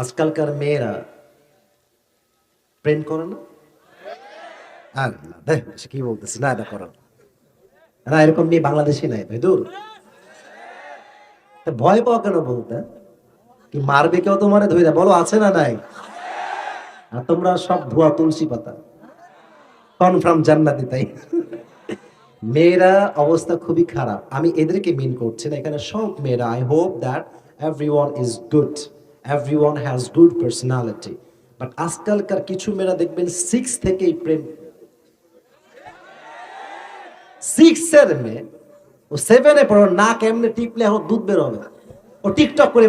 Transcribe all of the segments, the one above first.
আজকালকার মেয়েরা প্রেম করে না? আর দেখ কি বলতেছে? না, এটা করো না। এরকম মেয়ে বাংলাদেশে নাই, ভাই, দূর। ভয় পাও কেন বলতে? কি মারবে কেউ তোমারে ধরে বলো, আছে না নাই? আর তোমরা সব ধোয়া তুলসী পাতা। কনফার্ম জান্নাতি, তাই মেয়েরা অবস্থা খুবই খারাপ। আমি এদেরকে মিন করছি না। এখানে সব মেয়েরা I hope that everyone is good everyone has good personality but আজকালকার কিছু মেয়েরা দেখবেন সিক্স থেকেই প্রেম সিক্স এর মেয়ে ও সেভেনে পড়ো না কেমনে টিপলে এখন দুধ বের হবে ও টিকটক করে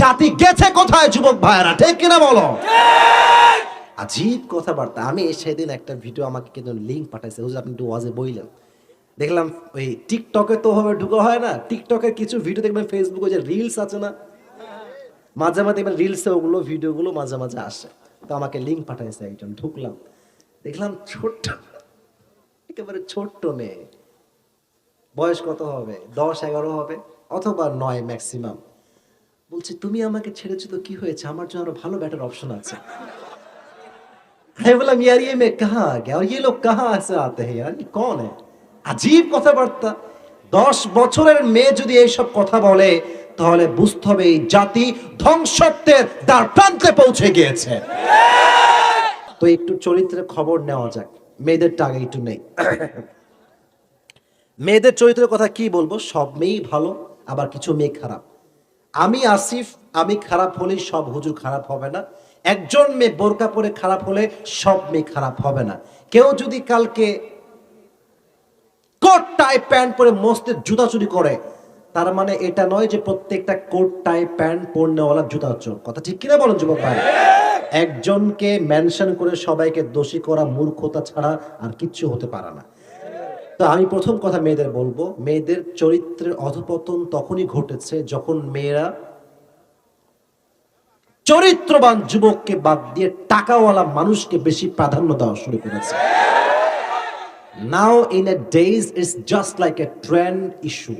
জাতি গেছে কোথায় যুবক ভাইয়েরা? ঠিক কিনা বলো? আজীব কথাবার্তা। আমি সেদিন একটা ভিডিও আমাকে কিন্তু লিঙ্ক পাঠাইছে। হুজুর আপনি একটু ওয়াজে বইলেন। দেখলাম ওই টিকটকে তো ভাবে ঢুকা হয় না টিকটকের কিছু ভিডিও দেখবেন ফেসবুকে যে রিলস আছে না মাঝে মাঝে দেখবেন রিলসে ওগুলো ভিডিওগুলো মাঝে মাঝে আসে তো আমাকে লিঙ্ক পাঠাইছে একজন ঢুকলাম দেখলাম ছোট্ট একেবারে ছোট্ট মেয়ে বয়স কত হবে দশ এগারো হবে অথবা নয় ম্যাক্সিমাম বলছে তুমি আমাকে ছেড়েছো তো কি হয়েছে আমার জন্য আরো ভালো ব্যাটার অপশন আছে मैं बोला यार ये मैं कहाँ आ गया और ये लोग कहाँ से आते हैं यार ये कौन है আজীব কথাবার্তা। দশ বছরের মেয়ে যদি এইসব কথা বলে, তাহলে বুঝতে হবে এই জাতি ধ্বংসত্বের দ্বার প্রান্তে পৌঁছে গিয়েছে। তো একটু চরিত্রের খবর নেওয়া যাক। মেয়েদের আগে একটু নেই। মেয়েদের চরিত্রের কথা কি বলব? সব মেয়েই ভালো, আবার কিছু মেয়ে খারাপ। আমি আসিফ, আমি খারাপ হলেই সব হুজুর খারাপ হবে না। একজন মেয়ে বোরকা পরে খারাপ হলে সব মেয়ে খারাপ হবে না। কেউ যদি কালকে কোট টাই প্যান্ট পরে মস্তের জুতা চুরি করে। তার মানে এটা নয় যে প্রত্যেকটা কোট টাই প্যান্ট পরনেওয়ালা জুতা চোর। কথা ঠিক কিনা বলেন যুবক ভাই? একজনকে মেনশন করে সবাইকে দোষী করা মূর্খতা ছাড়া আর কিচ্ছু হতে পারে না। তো আমি প্রথম কথা মেয়েদের বলব, মেয়েদের চরিত্রের অধপতন তখনই ঘটেছে যখন মেয়েরা চরিত্রবান যুবককে বাদ দিয়ে টাকাওয়ালা মানুষকে বেশি প্রাধান্য দেওয়া শুরু করেছে। Nowadays is just like a trend issue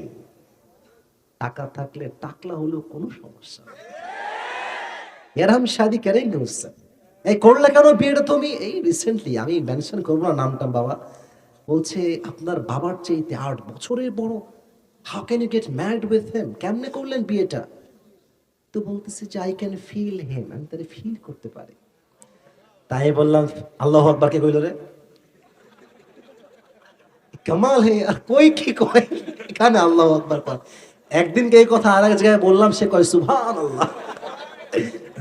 টাকা থাকলে টাকলা হলেও কোনো সমস্যা এরাম শাদি কেরাই নিউজ এই করলে কেন বিয়েটা তুমি? এই রিসেন্টলি আমি মেনশন করব না নামটা বাবা। বলছে, আপনার বাবার চাইতে আট বছরের বড়। How can you get married with him কেমনে করলেন বিয়েটা? তো বলতেছে যে আই ক্যান ফিল হেম আমি তাহলে ফিল করতে পারি। তাই বললাম, আল্লাহ আকবারকে কইল রে? কামাল হে, আর কই কি কয়? এখানে আল্লাহ আকবর কয়। একদিনকে এই কথা আর এক জায়গায় বললাম, সে কয় সুভান আল্লাহ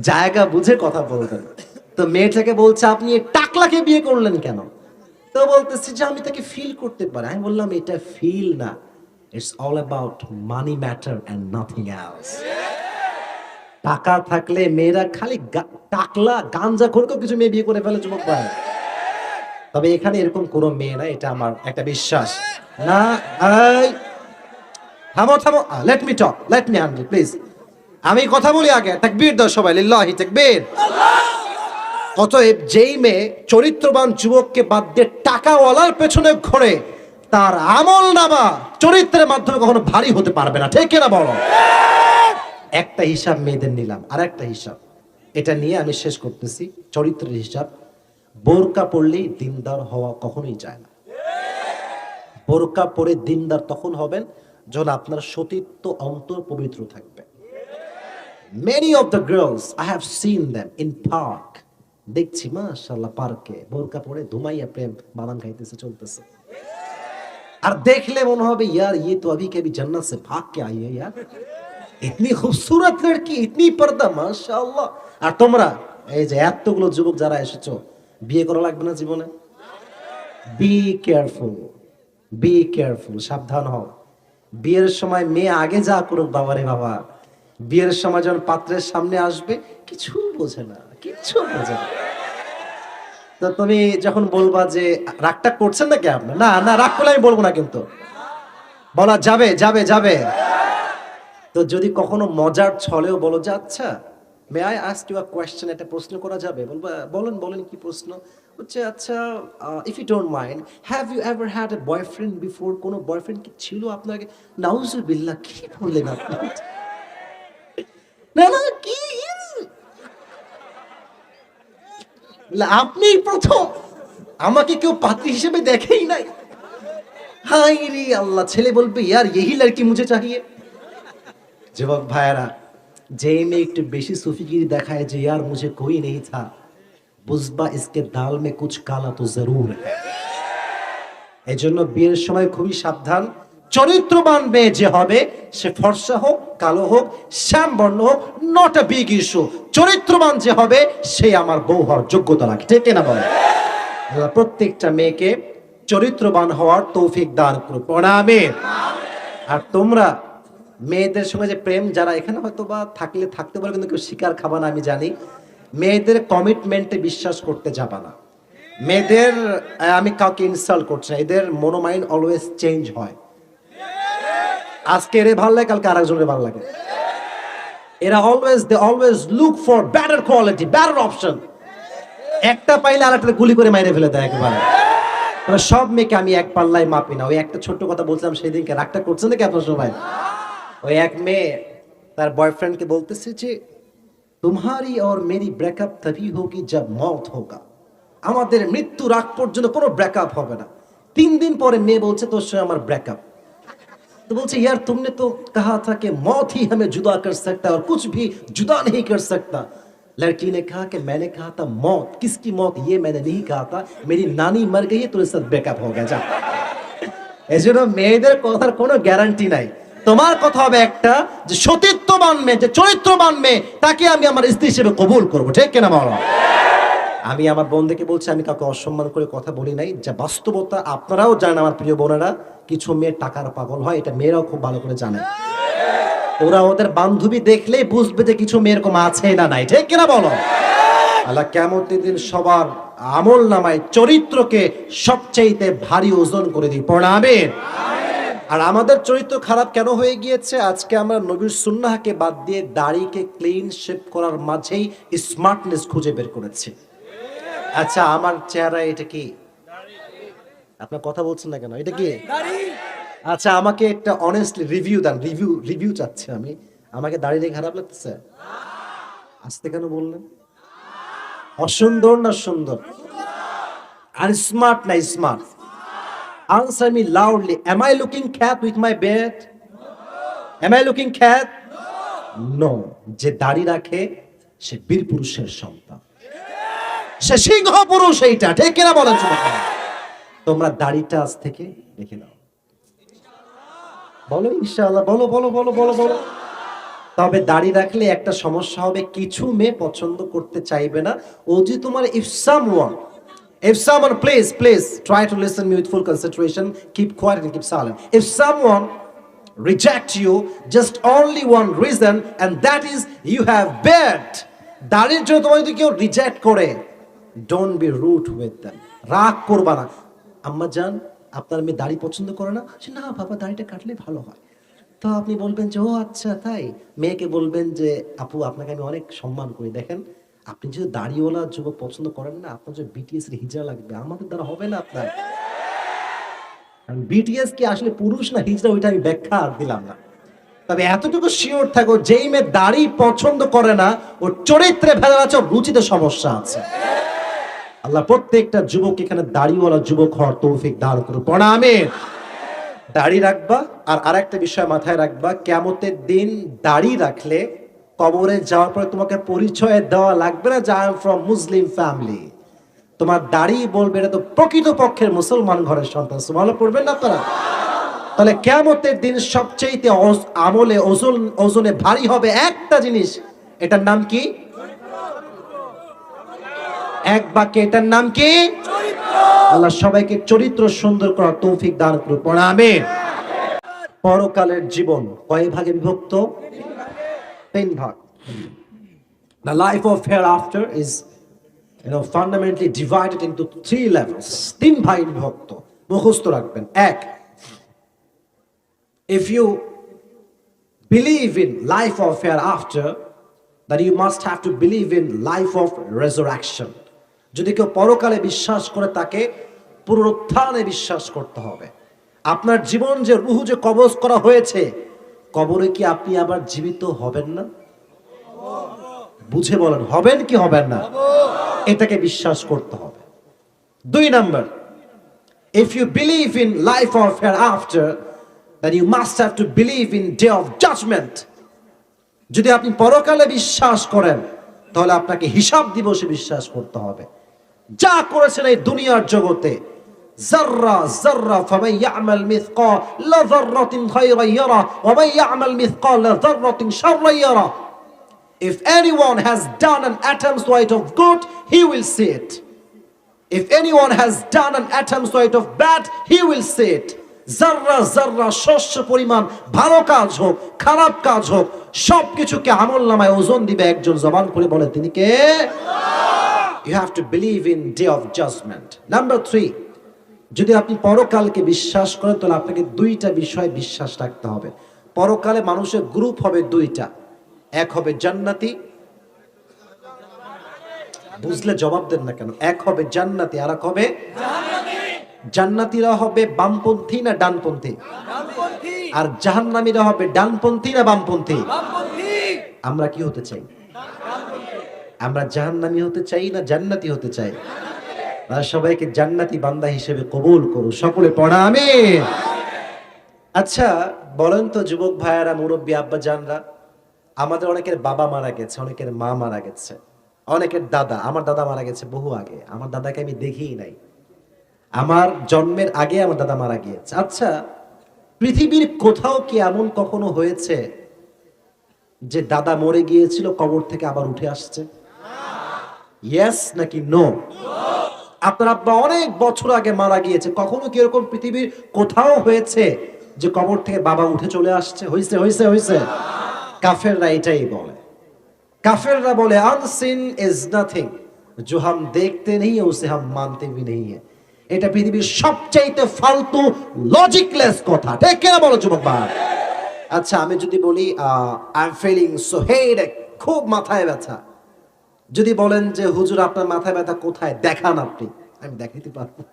জায়গা বুঝে কথা বলতেন তো মেয়েটাকে বলছে, আপনি টাকলাকে বিয়ে করলেন কেন? তো বলতেছে যে, আমি তাকে ফিল করতে পারি। আমি বললাম, এটা ফিল না। It's all about money matter and nothing else টাকা থাকলে মেয়েরা খালি টাকলা, গাঞ্জা খোরকেও কিছু মেয়ে বিয়ে করে ফেলে, যুবক ভাই। তবে এখানে এরকম কোনো মেয়ে না এটা আমার একটা বিশ্বাস। না থামো থামো let me talk let me handle please আমি কথা বলি আগে, তাকবীর দাও সবাই, লিল্লাহি তাকবীর। অতএব যেই মেয়ে চরিত্রবান যুবককে বাদ দিয়ে টাকাওয়ালার পেছনে ঘোরে, তার আমল নামা চরিত্রের মাধ্যমে কখনো ভারী হতে পারবে না, ঠিক কিনা বলো? একটা হিসাব মেয়েদের নিলাম আর একটা হিসাব। এটা নিয়ে আমি শেষ করতেছি, চরিত্রের হিসাব। বোরকা পড়লেই দিনদার হওয়া কখনোই যায় না। বোরকা পরে দিনদার তখন হবেন যখন আপনার সতীত্ব অন্তর পবিত্র থাকবে। Many of the girls I have seen them in park দেখছি, মাশাআল্লাহ, পার্কে বোরকা পরে ধুমাইয়া প্রেম বাদাম খাইতেছে, চলতেছে। আর দেখলে মনে হবে, ইয়ার ইয়ে তো আবি कभी জান্নাত সে ভাগ কে আইয়ে ইয়ার। ইতনি খুবসুরত লড়কি, ইতনি পর্দা, মাশাআল্লাহ। আর তোমরা, এই যে এতগুলো যুবক যারা এসেছ বিয়ে করা লাগবে না জীবনে? বি কেয়ারফুল বি কেয়ারফুল সাবধান হও। বিয়ের সময় মেয়ে আগে যা করুক, বাবারে বাবা। বিয়ের সময় যখন পাত্রের সামনে আসবে, কিছু বোঝে না কিছু বোঝে না। তো তুমি যখন বলবা যে, রাগটা করছেন নাকি আপনি? না না, রাগ করলে আমি বলব না কিন্তু। বলা যাবে যাবে যাবে। তো যদি কখনো মজার ছলেও বলো যে আচ্ছা may I ask you a question একটা প্রশ্ন করা যাবে। বলব, বলেন বলেন কি প্রশ্ন? হচ্ছে আচ্ছা if you don't mind have you ever had a boyfriend before কোনো বয়ফ্রেন্ড কি ছিল আপনাকে নাউজুবিল্লাহ, কি বললেন আপনি? না না, কি আপনি প্রথম। আমাকে কেউ পাত্রী হিসেবে দেখেই নাই। হাই রে আল্লাহ, ছেলে বলবে, ইয়ার এহি লড়কি মুঝে চাহিয়ে যুবক ভাইয়ারা যে মেয়ে একটু বেশি সুফিগিরি দেখায় যে यार मुझे कोई नहीं था বুঝবা इसके दाल में कुछ काला तो जरूर है এজন্য বিয়ের সময় খুবই সাবধান চরিত্রবান মেয়ে যে হবে সে ফর্সা হোক কালো হোক শ্যাম বর্ণ হোক নট আ বিগ ইস্যু চরিত্রবান যে হবে সে আমার বউ হওয়ার যোগ্যতা রাখে ঠিক না বলে আল্লাহ প্রত্যেকটা মেয়েকে চরিত্রবান হওয়ার তৌফিক দান করুন প্রণামে আর তোমরা মেয়েদের সঙ্গে যে প্রেম, যারা এখানে হয়তো বা থাকলে থাকতে পারে, কিন্তু কেউ শিকার খাবা না, আমি জানি। মেয়েদের কমিটমেন্টে বিশ্বাস করতে যাবা না। মেয়েদের আমি কাউকে ইনস্টল করছি না। এদের মনোমাইন্ড অলওয়েজ চেঞ্জ হয়। আজকে এরে ভালো লাগে, কালকে আরেকজনের ভালো লাগে। এরা always they always look for better quality better option একটা পাইলে আর একটা গুলি করে মাইরে ফেলে দেয় একেবারে। সব মেয়েকে আমি এক পাল্লায় মাপি না। ওই একটা ছোট্ট কথা বলছিলাম সেই দিনকে রাগটা করছে নাকি আপনার সবাই? ওই এক মেয়ে তার বয়ফ্রেন্ডকে বলতেছে যে तुम्हारी और मेरी ब्रेकअप तभी होगी जब मौत होगा আমাদের মৃত্যু রাগ পর্যন্ত কোনো ব্রেকআপ হবে না তিন দিন পরে মেয়ে বলছে তোর সঙ্গে আমার ব্রেকআপ तो बोलते यार तुमने तो कहा था कि मौत ही हमें जुदा कर सकता है और कुछ भी जुदा नहीं कर सकता लड़की ने कहा कि मैंने कहा था मौत किसकी मौत ये मैंने नहीं कहा था मेरी नानी मर गई है तो साथ ब्रेकअप हो गया जा এজন্য মেয়েদের কথার কোনো গ্যারান্টি নাই তোমার কথা হবে একটা যে সতীত্ববান মেয়ে, যে চরিত্রবান মেয়ে, তাকে আমি আমার স্ত্রী হিসেবে কবুল করব। ঠিক কিনা বলো? আমি আমার বোনদেরকে বলছি, আমি কাউকে অসম্মান করে কথা বলি নাই। যা বাস্তবতা আপনারাও জানেন আমার প্রিয় বোনেরা, কিছু মেয়ে টাকার পাগল হয়, এটা মেয়েরাও খুব ভালো করে জানে। ওরা ওদের বান্ধবী দেখলেই বুঝবে যে কিছু মেয়ের কম আছে না নাই। ঠিক কিনা বলো? আল্লাহ কেমন দিন সবার আমল নামায় চরিত্রকে সবচাইতে ভারী ওজন করে দিই প্রণামের আর আমাদের চরিত্র খারাপ কেন হয়ে গিয়েছে? আজকে আমরা নবীর সুন্নাহকে বাদ দিয়ে দাড়িকে ক্লিন শেপ করার মাঝেই স্মার্টনেস খুঁজে বের করেছি। আচ্ছা আমার চেহারা এটা কি? আপনার কথা বলছেন না কেন? এটা কি? আচ্ছা আমাকে একটা অনেস্টলি রিভিউ দেন রিভিউ রিভিউ চাচ্ছি আমি। আমাকে দাড়ি দেখে খারাপ লাগতেছে? আসতে কেন বললেন? অসুন্দর না সুন্দর? আর স্মার্ট না smart answer me loudly am I looking খ্যাত with my beard am I looking খ্যাত নো যে দাড়ি রাখে, সে বীর পুরুষের সন্তান। সে সিংহ পুরুষ এইটা, ঠিক কিনা বলেন? তোমরা দাড়িটা আজ থেকে রেখে দাও বলো ইনশাআল্লাহ, বলো বলো বলো বলো বলো। তবে দাড়ি রাখলে একটা সমস্যা হবে, কিছু মেয়ে পছন্দ করতে চাইবে না। ও যে তোমার if someone If someone, please, please try to listen to me with full concentration. Keep quiet and keep silent. If someone reject you, just only one reason, and that is you have beard. দাড়ির জন্য তোমার যদি কেউ reject করে don't be rude with them রাগ করবা না আম্মা জান আপনার মেয়ে দাড়ি পছন্দ করে না সে না বাবা দাড়িটা কাটলে ভালো হয় তো আপনি বলবেন যে ও আচ্ছা তাই মেয়েকে বলবেন যে আপু আপনাকে আমি অনেক সম্মান করি দেখেন আপনি যদি দাড়িওয়ালা যুবক পছন্দ করেন না, আপনার যে বিটিএস এর হিজড়া লাগবে, আমাদের দ্বারা হবে না আপনার। বিটিএস কি আসলে পুরুষ না হিজড়া, ওইটা আমি ব্যাখ্যা আর দিলাম না। তবে এতটুকু শিওর থাকো, যেই মেয়ে দাড়ি পছন্দ করে না, ওর চরিত্রে ভেজাল আছে, ওর রুচিতে সমস্যা আছে। আল্লাহ প্রত্যেকটা যুবক এখানে দাড়িওয়ালা যুবক হওয়ার তৌফিক দান করুন প্রণামে দাড়ি রাখবা, আর আরেকটা বিষয় মাথায় রাখবা কেমতের দিন দাড়ি রাখলে কবরে যাওয়ার পরে তোমাকে পরিচয় দেওয়া লাগবে না যে I am from Muslim family তোমার দাড়ি বলবে এটা তো প্রকৃত পক্ষের মুসলমান ঘরের সন্তান সুমালো পড়বেন না আপনারা? তাহলে কেমতের দিন সবচেয়ে আমলে ওজন ওজনে ভারী হবে একটা জিনিস এটার নাম কি? এক বাক্যে এটার নাম কি? আল্লাহ সবাইকে চরিত্র সুন্দর করার তৌফিক দান করুন পরকালের জীবন কয় ভাগে বিভক্ত? তিন ভাগ The life of hereafter is you know fundamentally divided into three levels তিন ভাগে বিভক্ত মুখস্থ রাখবেন এক if you believe in life of hereafter that you must have to believe in life of resurrection যদি কেউ পরকালে বিশ্বাস করে তাকে পুনরুত্থানে বিশ্বাস করতে হবে আপনার জীবন যে রুহু যে কবজ করা হয়েছে কবরে কি আপনি আবার জীবিত হবেন না? বুঝে বলেন, হবেন কি হবেন না? এটাকে বিশ্বাস করতে হবে। দুই number, if you believe in life or after then you must have to believe in day of judgment. যদি আপনি পরকালে বিশ্বাস করেন, তাহলে আপনাকে হিসাব দিবসে বিশ্বাস করতে হবে। যা করেছেন এই দুনিয়ার জগতে জাররা জাররা ফামান ইয়ামাল মিসকাল যাররাতিন খায়রান ইয়ারা ওয়া মান ইয়ামাল মিসকাল যাররাতিন শাররান ইয়ারা If anyone has done an atom's weight of good, he will see it. If anyone has done an atom's weight of bad, he will see it. জাররা জাররা শস্য পরিমাণ ভালো কাজ হোক খারাপ কাজ হোক সব কিছুকে আমল নামায় ওজন দিবে একজন জবান করে বলে তিনি কে you have to believe in day of judgement number three যদি আপনি পরকালকে বিশ্বাস করেন, তাহলে আপনাকে দুইটা বিষয় বিশ্বাস রাখতে হবে। পরকালে মানুষের গ্রুপ হবে দুইটা। এক হবে জান্নাতি। বুঝলে জবাব দেন না কেন? এক হবে জান্নাতি আর এক হবে জান্নাতিরা হবে বামপন্থী না ডানপন্থী? আর জাহান্নামীরা হবে ডানপন্থী না বামপন্থী? আমরা কি হতে চাই? আমরা জাহান্নামী হতে চাই না জান্নাতি হতে চাই? আর সবাইকে জান্নাতি বান্দা হিসেবে কবুল করো সকলে পড়া আমি আচ্ছা বলেন তো যুবক ভাইয়ারা, মুরব্বী আব্বা জানরা, আমাদের অনেকের বাবা মারা গেছে, অনেকের মা মারা গেছে, অনেকের দাদা, আমার দাদা মারা গেছে বহু আগে, আমার দাদাকে আমি দেখিই নাই। আমার জন্মের আগে আমার দাদা মারা গিয়েছে। আচ্ছা পৃথিবীর কোথাও কি এমন কখনো হয়েছে যে দাদা মরে গিয়েছিল, কবর থেকে আবার উঠে আসছে? ইয়েস নাকি নো আপনার আব্বা অনেক বছর আগে মারা গিয়েছে। কখনো কি এরকম পৃথিবীর কোথাও হয়েছে যে কবর থেকে বাবা উঠে চলে আসছে? হয়েছে হয়েছে হয়েছে কাফেররা এটাই বলে। কাফেররা বলে, আনসিন ইজ নাথিং। জো হাম দেখতে নেই উসে হাম মানতে ভি নেই এটা পৃথিবীর সবচাইতে ফালতু লজিকলেস কথা। ঠিক কেন বলো, যুবক ভাই? আচ্ছা আমি যদি বলি I am feeling so head খুব মাথায় ব্যথা। যদি বলেন যে, হুজুর, আপনার মাথায় ব্যথা কোথায়? দেখান আপনি। আমি দেখাইতে পারব।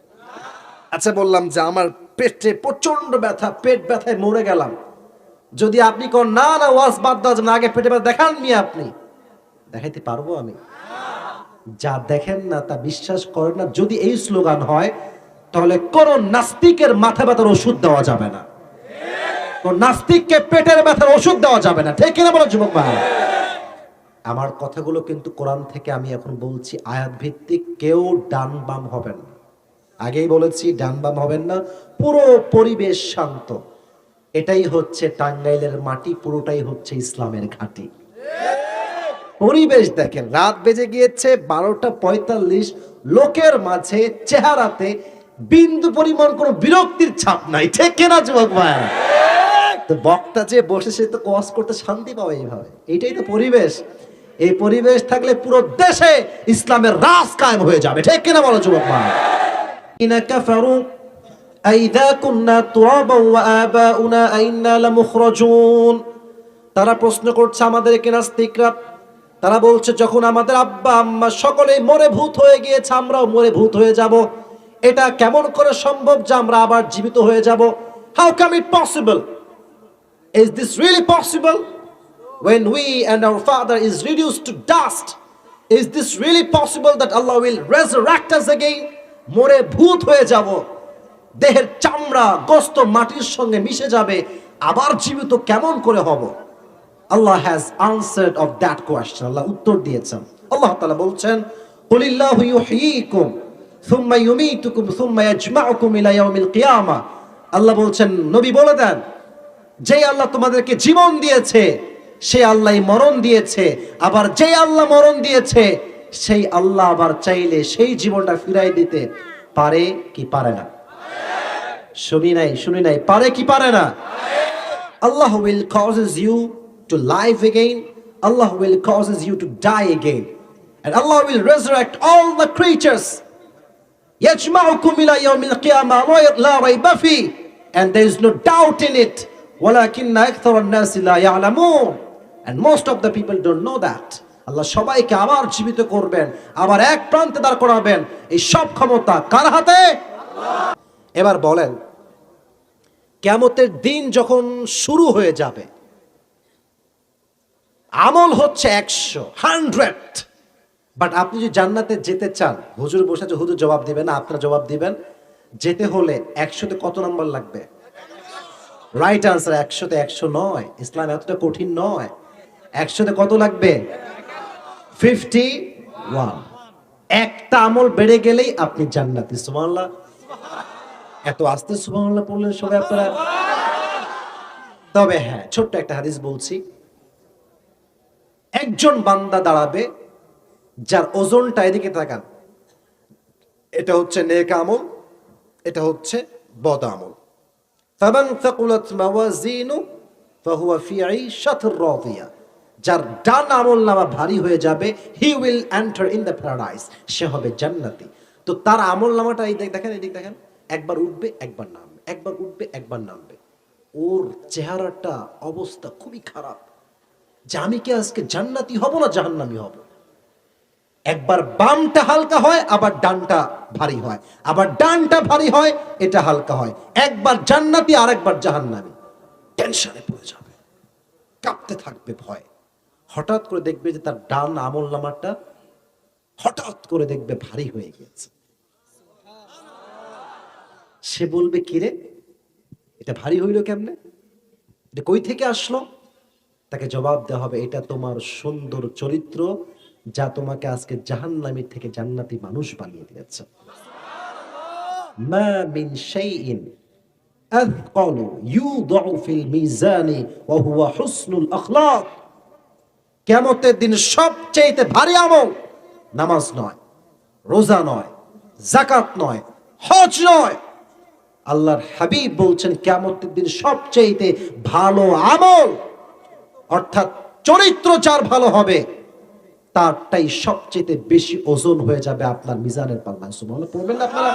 আচ্ছা বললাম যে, আমার পেটে প্রচণ্ড ব্যথা, পেট ব্যথায় মরে গেলাম। যদি আপনি কোন, না না, ওয়াজ বাদ দাও যে না আগে পেটে ব্যথা, দেখান নি আপনি। দেখাইতে পারব আমি। যা দেখেন না, তা বিশ্বাস করেন না। যদি এই স্লোগান হয়, তাহলে কোন নাস্তিকের মাথা ব্যথার ওষুধ দেওয়া যাবে না। নাস্তিককে পেটের ব্যথার ওষুধ দেওয়া যাবে না। ঠিক কিনা বলো, যুবক ভাই? আমার কথাগুলো কিন্তু কোরআন থেকে আমি এখন বলছি আয়াত ভিত্তিক কেউ ডান বাম হবেন না। আগেই বলেছি, ডান বাম হবেন না, পুরো পরিবেশ শান্ত। এটাই হচ্ছে টাঙ্গাইলের মাটি, পুরোটাই হচ্ছে ইসলামের ঘাঁটি। পরিবেশ দেখেন, রাত বেজে গিয়েছে বারোটা পঁয়তাল্লিশ, লোকের মাঝে চেহারাতে বিন্দু পরিমাণ কোনো বিরক্তির ছাপ নাই। কেনা, যুবক বক্তা যে বসে, সে তো কস করতে শান্তি পাবে এইভাবে। এটাই তো পরিবেশ। এই পরিবেশ থাকলে পুরো দেশে ইসলামের রাজ কায়েম হয়ে যাবে। ঠিক কিনা বলো, যুবক ভাই? ইনা কাফারু আইদা কুন্না তুরাবা ওয়া আবাউনা, আইন্না লামুখরাজুন। তারা প্রশ্ন করছে আমাদেরকে নাস্তিকরা? তারা বলছে, যখন আমাদের আব্বা, আম্মা সকলেই মরে ভূত হয়ে গিয়েছে, আমরাও মরে ভূত হয়ে যাব। এটা কেমন করে সম্ভব যে আমরা আবার জীবিত হয়ে যাব? How come it possible is this really possible when we and our father is reduced to dust, is this really possible that Allah will resurrect us again? মরে ভূত হয়ে যাব। দেহের চামড়া, গোস্ত মাটির সঙ্গে মিশে যাবে। আবার জীবিত কেমন করে হব? Allah has answered of that question Allah উত্তর দিয়েছেন। আল্লাহ তাআলা বলছেন, কুলিল্লাহু ইউহয়িকুম সুম্মা ইউমীতুকুম, সুম্মা ইয়াজমাউকুম ইলা ইয়াউমিল কিয়ামা। আল্লাহ বলছেন, নবী বলে দেন যে আল্লাহ তোমাদেরকে জীবন দিয়েছে সে আল্লাহ মরণ দিয়েছে আবার যে আল্লাহ মরণ দিয়েছে সেই আল্লাহ আবার চাইলে সেই জীবনটা ফিরাই দিতে পারে কি পারে না শুনি নাই শুনি নাই পারে কি পারে না Allah will causes you to live again. Allah will causes you to die again. And Allah will resurrect all the creatures. يجمعكم إلى يوم القيامة لا ريب فيه. And there is no doubt in it. ولكن أكثر الناس لا يعلمون. And most of the people don't know that. Allah সবাইকে আবার জীবিত করবেন, আবার এক প্রান্তে দাঁড় করাবেন। এই সব ক্ষমতা কার হাতে? এবার বলেন কেমতের দিন যখন শুরু হয়ে যাবে, আমল হচ্ছে একশো, হান্ড্রেড। বাট আপনি যদি জান্নাতে যেতে চান, হুজুর বসে আছে, হুজুর জবাব দিবেন না, আপনারা জবাব দিবেন। যেতে হলে একশোতে কত নম্বর লাগবে? রাইট আনসার একশোতে একশো নয়, ইসলাম এতটা কঠিন নয়। একশোতে কত লাগবে? ফিফটি ওয়ান একটা আমল বেড়ে গেলেই আপনি জান্নাতি, সুবহানাল্লাহ। এত আস্তে সুবহানাল্লাহ পড়লেন সবাই আপনারা। তবে হ্যাঁ ছোট্ট একটা হাদিস বলছি। একজন বান্দা দাঁড়াবে, যার ওজনটা এদিকে তাকান। এটা হচ্ছে নেক আমল, এটা হচ্ছে বদ আমল। ফামান সাকুলাত মাওয়াজিনু, ফাহুয়া ফি আইশাতির রাদিয়া। যার ডান আমল নামা ভারী হয়ে যাবে he will enter in the paradise সে হবে জান্নাতি। তো তার আমল নামাটা এই দেখ- দেখেন এদিক দেখেন, একবার উঠবে, একবার নামবে, একবার উঠবে, একবার নামবে। ওর চেহারাটা অবস্থা খুবই খারাপ। যে আমি কি আজকে জান্নাতি হব না জাহান্নামি হব? একবার বামটা হালকা হয়, আবার ডানটা ভারী হয়। আবার ডানটা ভারী হয়, এটা হালকা হয়। একবার জান্নাতি আর একবার জাহান্নামি। টেনশনে পড়ে যাবে। কাঁপতে থাকবে ভয়। হঠাৎ করে দেখবে যে তার ডান আমল নামাটা হঠাৎ করে দেখবে ভারী হয়ে গেছে সে বলবে কিরে এটা ভারী হইল কেমনে? এটা কই থেকে আসলো? তাকে জবাব দেওয়া হবে, এটা তোমার সুন্দর চরিত্র যা তোমাকে আজকে জাহান্নামী থেকে জান্নাতি মানুষ বানিয়ে দিয়েছে। মা মিন কিয়ামতের দিন সবচেয়ে ভারী আমল নামাজ নয়, রোজা নয় জাকাত নয়, হজ নয়। আল্লাহর হাবিব বলছেন, কিয়ামতের দিন সবচেয়ে ভালো আমল, অর্থাৎ চরিত্র যার ভালো হবে, তারটাই সবচেয়ে বেশি ওজন হয়ে যাবে আপনার মিজানের পাল্লায়। সুবহানাল্লাহ, পড়বেন না আপনারা?